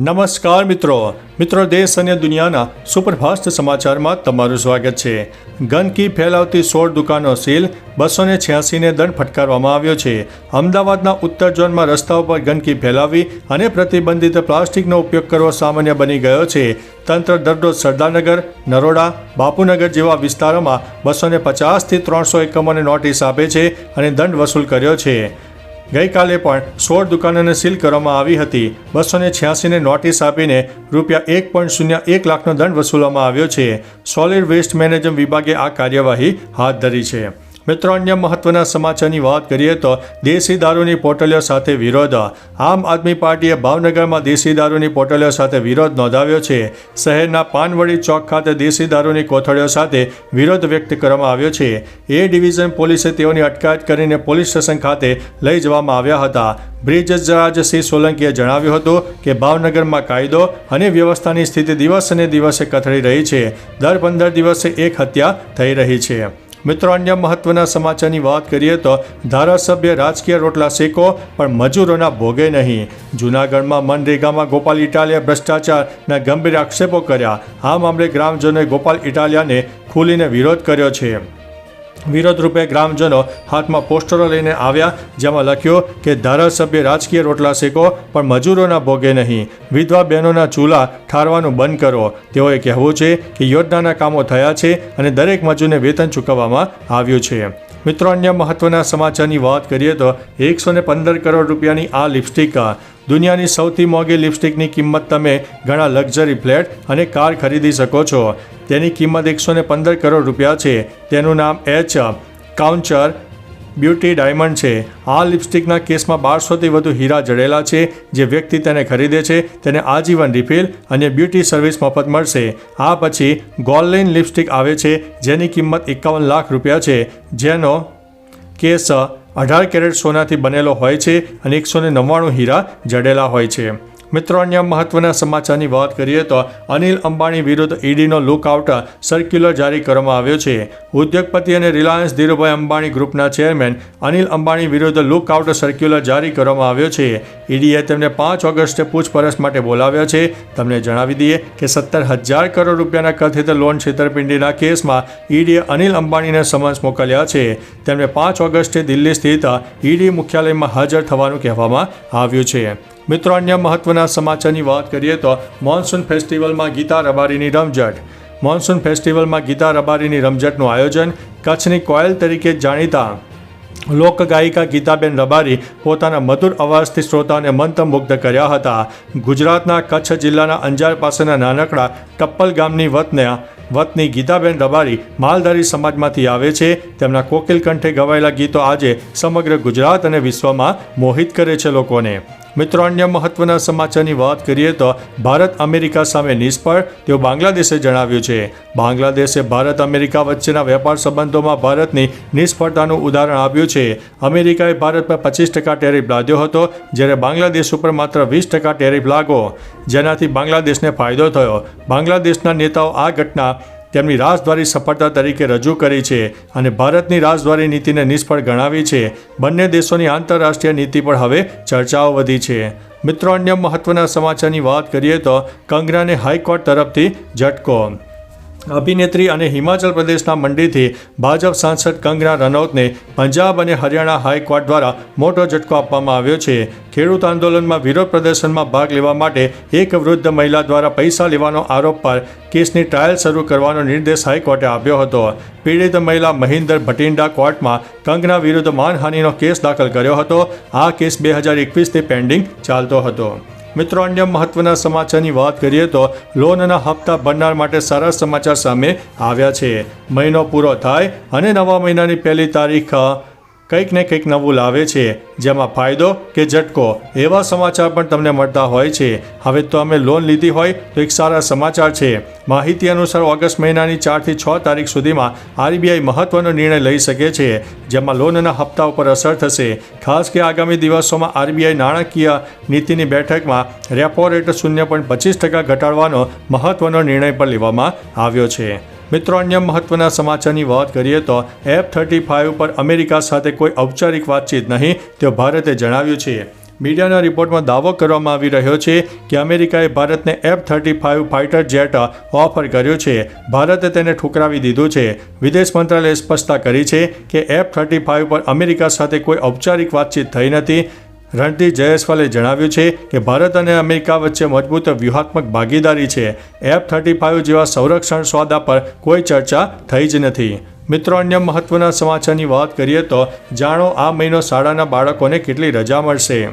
નમસ્કાર મિત્રો. મિત્રો, દેશ અને દુનિયાના સુપરફાસ્ટ સમાચારમાં તમારું સ્વાગત છે. ગંદકી ફેલાવતી સોળ દુકાનો સીલ, બસો ને છ્યાસીને દંડ ફટકારવામાં આવ્યો છે. અમદાવાદના ઉત્તર ઝોનમાં રસ્તાઓ પર ગંદકી ફેલાવી અને પ્રતિબંધિત પ્લાસ્ટિકનો ઉપયોગ કરવો સામાન્ય બની ગયો છે. તંત્ર દરરોજ સરદારનગર, નરોડા, બાપુનગર જેવા વિસ્તારોમાં બસો ને પચાસથી ત્રણસો એકમોને નોટિસ આપે છે અને દંડ વસૂલ કર્યો છે. ગઈકાલે પણ સોળ દુકાનોને સીલ કરવામાં આવી હતી. બસો ને છ્યાસીને નોટિસ આપીને રૂપિયા એક પોઈન્ટ શૂન્ય એક લાખનો દંડ વસૂલવામાં આવ્યો છે. સોલિડ વેસ્ટ મેનેજમેન્ટ વિભાગે આ કાર્યવાહી હાથ ધરી છે. મિત્રો, અન્ય મહત્વના સમાચારની વાત કરીએ તો દેશી દારૂની પોટલીઓ સાથે વિરોધ. આમ આદમી પાર્ટીએ ભાવનગરમાં દેશી દારૂની પોટલીઓ સાથે વિરોધ નોંધાવ્યો છે. શહેરના પાનવડી ચોક ખાતે દેશી દારૂની કોથળીઓ સાથે વિરોધ વ્યક્ત કરવામાં આવ્યો છે. એ ડિવિઝન પોલીસે તેઓની અટકાયત કરીને પોલીસ સ્ટેશન ખાતે લઈ જવામાં આવ્યા હતા. બ્રિજરાજસિંહ સોલંકીએ જણાવ્યું હતું કે ભાવનગરમાં કાયદો અને વ્યવસ્થાની સ્થિતિ દિવસે દિવસે કથળી રહી છે. દર પંદર દિવસે એક હત્યા થઈ રહી છે. મિત્રો, અન્ય મહત્વના સમાચારની વાત કરીએ તો ધારાસભ્ય રાજકીય રોટલા શેકો, પણ મજૂરોના ભોગે નહીં. જૂનાગઢમાં મનરેગામાં ગોપાલ ઇટાલિયા ભ્રષ્ટાચારના ગંભીર આક્ષેપો કર્યા. આ મામલે ગ્રામજનોએ ગોપાલ ઇટાલિયાને ખુલીને વિરોધ કર્યો છે. વિરોધ રૂપે ગ્રામજનો હાથમાં પોસ્ટરો લઈને આવ્યા, જેમાં લખ્યું કે ધારાસભ્ય રાજકીય રોટલા શેકો, પણ મજૂરોના ભોગે નહીં. વિધવા બહેનોના ચૂલા ઠારવાનું બંધ કરો. તેઓએ કહેવું છે કે યોજનાના કામો થયા છે અને દરેક મજૂરને વેતન ચૂકવવામાં આવ્યું છે. મિત્રો, અન્ય મહત્વના સમાચારની વાત કરીએ તો એકસો પંદર કરોડ રૂપિયાની આ લિપસ્ટિક દુનિયાની સૌથી મોંઘી લિપસ્ટિકની કિંમત તમે ઘણા લક્ઝરી ફ્લેટ અને કાર ખરીદી શકો છો. તેની કિંમત એકસો ને પંદર કરોડ રૂપિયા છે. તેનું નામ એચ કાઉન્ચર બ્યુટી ડાયમંડ છે. આ લિપસ્ટિકના કેસમાં બારસોથી વધુ હીરા જડેલા છે, જે વ્યક્તિ તેને ખરીદે છે. તેને આજીવન રિફિલ અને બ્યુટી સર્વિસ મફત મળશે. આ પછી ગોલ્ડલેન લિપસ્ટિક આવે છે, જેની કિંમત એકાવન લાખ રૂપિયા છે. જેનો કેસ અઢાર કેરેટ સોનાથી બનેલો હોય છે અને એકસો ને નવ્વાણું હીરા જડેલા હોય છે. મિત્રો, અન્ય મહત્વના સમાચારની વાત કરીએ તો અનિલ અંબાણી વિરુદ્ધ ઈડીનો લુકઆઉટ સર્ક્યુલર જારી કરવામાં આવ્યો છે. ઉદ્યોગપતિ અને રિલાયન્સ ધીરુભાઈ અંબાણી ગ્રુપના ચેરમેન અનિલ અંબાણી વિરુદ્ધ લુકઆઉટ સર્ક્યુલર જારી કરવામાં આવ્યો છે. ઈડીએ તેમને પાંચ ઓગસ્ટે પૂછપરછ માટે બોલાવ્યા છે. તમને જણાવી દઈએ કે સત્તર હજાર કરોડ રૂપિયાના કથિત લોન છેતરપિંડીના કેસમાં ઈડીએ અનિલ અંબાણીને સમન્સ મોકલ્યા છે. તેમને પાંચ ઓગસ્ટે દિલ્હી સ્થિત ઈડી મુખ્યાલયમાં હાજર થવાનું કહેવામાં આવ્યું છે. મિત્રો, અન્ય મહત્વના સમાચારની વાત કરીએ તો મોન્સૂન ફેસ્ટિવલમાં ગીતા રબારીની રમઝટ. મોન્સૂન ફેસ્ટિવલમાં ગીતા રબારીની રમઝટનું આયોજન કચ્છની કોયલ તરીકે જાણીતા લોકગાયિકા ગીતાબેન રબારી પોતાના મધુર અવાજથી શ્રોતાને મંત્રમુગ્ધ કર્યા હતા. ગુજરાતના કચ્છ જિલ્લાના અંજાર પાસેના નાનકડા ટપ્પલ ગામની વતને વતની ગીતાબેન રબારી માલધારી સમાજમાંથી આવે છે. તેમના કોકિલ કંઠે ગવાયેલા ગીતો આજે સમગ્ર ગુજરાત અને વિશ્વમાં મોહિત કરે છે લોકોને. મિત્રો, અન્ય મહત્વના સમાચારની વાત કરીએ તો ભારત અમેરિકા સામે નિષ્ફળ તેવું બાંગ્લાદેશે જણાવ્યું છે. બાંગ્લાદેશે ભારત અમેરિકા વચ્ચેના વેપાર સંબંધોમાં ભારતની નિષ્ફળતાનું ઉદાહરણ આપ્યું છે. અમેરિકાએ ભારત પર પચીસ ટકા ટેરિફ લાદ્યો હતો, જ્યારે બાંગ્લાદેશ ઉપર માત્ર વીસ ટકા ટેરિફ લાગો જેનાથી બાંગ્લાદેશને ફાયદો થયો. બાંગ્લાદેશના નેતાઓ આ ઘટના તેમની રાજદ્વારી સફળતા તરીકે રજૂ કરી છે અને ભારતની રાજદ્વારી નીતિને નિષ્ફળ ગણાવી છે. બંને દેશોની આંતરરાષ્ટ્રીય નીતિ પર હવે ચર્ચાઓ વધી છે. મિત્રો, અન્ય મહત્વના સમાચારની વાત કરીએ તો કંગનાને હાઈકોર્ટ તરફથી ઝટકો અભિનેત્રી અને હિમાચલ પ્રદેશના મંડીથી ભાજપ સાંસદ કંગના રનૌતને પંજાબ અને હરિયાણા હાઈકોર્ટ દ્વારા મોટો ઝટકો આપવામાં આવ્યો છે. ખેડૂત આંદોલનમાં વિરોધ પ્રદર્શનમાં ભાગ લેવા માટે એક વૃદ્ધ મહિલા દ્વારા પૈસા લેવાનો આરોપ પર કેસની ટ્રાયલ શરૂ કરવાનો નિર્દેશ હાઈકોર્ટે આપ્યો હતો. પીડિત મહિલા મહિન્દર ભટિંડા કોર્ટમાં કંગના વિરુદ્ધ માનહાનિનો કેસ દાખલ કર્યો હતો. આ કેસ બે હજાર એકવીસથી પેન્ડિંગ ચાલતો હતો. મિત્રો, અન્ય મહત્વના સમાચારની વાત કરીએ તો લોનના હપ્તા ભરનાર માટે સારા સમાચાર સામે આવ્યા છે. મહિનો પૂરો થાય અને નવા મહિનાની પહેલી તારીખ કંઈક ને કંઈક નવું લાવે છે, જેમાં ફાયદો કે ઝટકો એવા સમાચાર પણ તમને મળતા હોય છે. હવે તો અમે લોન લીધી હોય તો એક સારા સમાચાર છે. માહિતી અનુસાર ઓગસ્ટ મહિનાની ચારથી છ તારીખ સુધીમાં આરબીઆઈ મહત્વનો નિર્ણય લઈ શકે છે, જેમાં લોનના હપ્તા ઉપર અસર થશે. ખાસ કે આગામી દિવસોમાં આરબીઆઈ નાણાકીય નીતિની બેઠકમાં રેપો રેટ શૂન્ય પોઈન્ટ પચીસ ટકા ઘટાડવાનો મહત્વનો નિર્ણય પણ લેવામાં આવ્યો છે. મિત્રો, અન્ય મહત્વના સમાચારની વાત કરીએ તો એફ થર્ટી ફાઇવ પર અમેરિકા સાથે કોઈ ઔપચારિક વાતચીત નહીં તેવું ભારતે જણાવ્યું છે. મીડિયાના રિપોર્ટમાં દાવો કરવામાં આવી રહ્યો છે કે અમેરિકાએ ભારતને F thirty five fighter jet offer કર્યો છે. ભારતે તેને ઠુકરાવી દીધું છે. વિદેશ મંત્રાલયે સ્પષ્ટતા કરી છે કે એફ થર્ટી ફાઇવ પર અમેરિકા સાથે કોઈ ઔપચારિક વાતચીત થઈ નથી. રણદીપ જયસ્વાલે જણાવ્યું છે કે ભારત અને અમેરિકા વચ્ચે મજબૂત વ્યૂહાત્મક ભાગીદારી છે. એફ થર્ટી ફાઇવ જેવા સંરક્ષણ સોદા પર કોઈ ચર્ચા થઈ જ નથી. મિત્રો, અન્ય મહત્વના સમાચારની વાત કરીએ તો જાણો આ મહિનો શાળાના બાળકોને કેટલી રજા મળશે.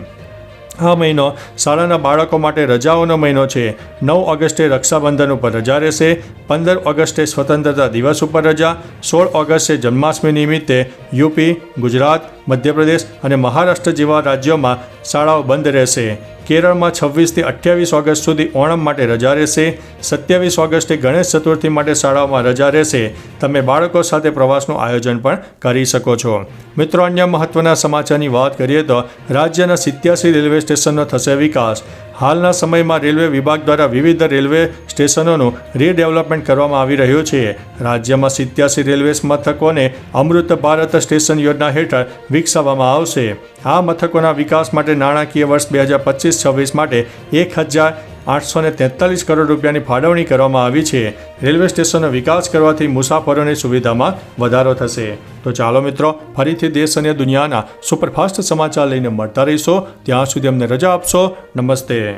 આ મહિનો શાળાના બાળકો માટે રજાઓનો મહિનો છે. નવ ઓગસ્ટે રક્ષાબંધન ઉપર રજા રહેશે. પંદર ઓગસ્ટે સ્વતંત્રતા દિવસ ઉપર રજા. સોળ ઓગસ્ટે જન્માષ્ટમી નિમિત્તે યુપી, ગુજરાત મધ્યપ્રદેશ અને મહારાષ્ટ્ર જેવા રાજ્યોમાં શાળાઓ બંધ રહેશે. કેરળમાં છવ્વીસથી અઠ્યાવીસ ઓગસ્ટ સુધી ઓણમ માટે રજા રહેશે. સત્યાવીસ ઓગસ્ટે ગણેશ ચતુર્થી માટે શાળાઓમાં રજા રહેશે. તમે બાળકો સાથે પ્રવાસનું આયોજન પણ કરી શકો છો. મિત્રો, અન્ય મહત્વના સમાચારની વાત કરીએ તો રાજ્યના સિત્યાસી રેલવે સ્ટેશનનો થશે વિકાસ. હાલના સમયમાં રેલવે વિભાગ દ્વારા વિવિધ રેલવે સ્ટેશનોનું રીડેવલપમેન્ટ કરવામાં આવી રહ્યું છે. રાજ્યમાં સિત્યાસી રેલવે મથકોને અમૃત ભારત સ્ટેશન યોજના હેઠળ વિકસાવવામાં આવશે. આ મથકોના વિકાસ માટે નાણાકીય વર્ષ બે હજાર પચીસ છવ્વીસ માટે એક હજાર આઠસો ને તેતાલીસ કરોડ રૂપિયાની ફાળવણી કરવામાં આવી છે. રેલવે સ્ટેશનનો વિકાસ કરવાથી મુસાફરોની સુવિધામાં વધારો થશે. તો ચાલો મિત્રો, ફરીથી દેશ અને દુનિયાના સુપરફાસ્ટ સમાચાર લઈને મળતા રહીશો. ત્યાં સુધી અમને રજા આપશો. નમસ્તે.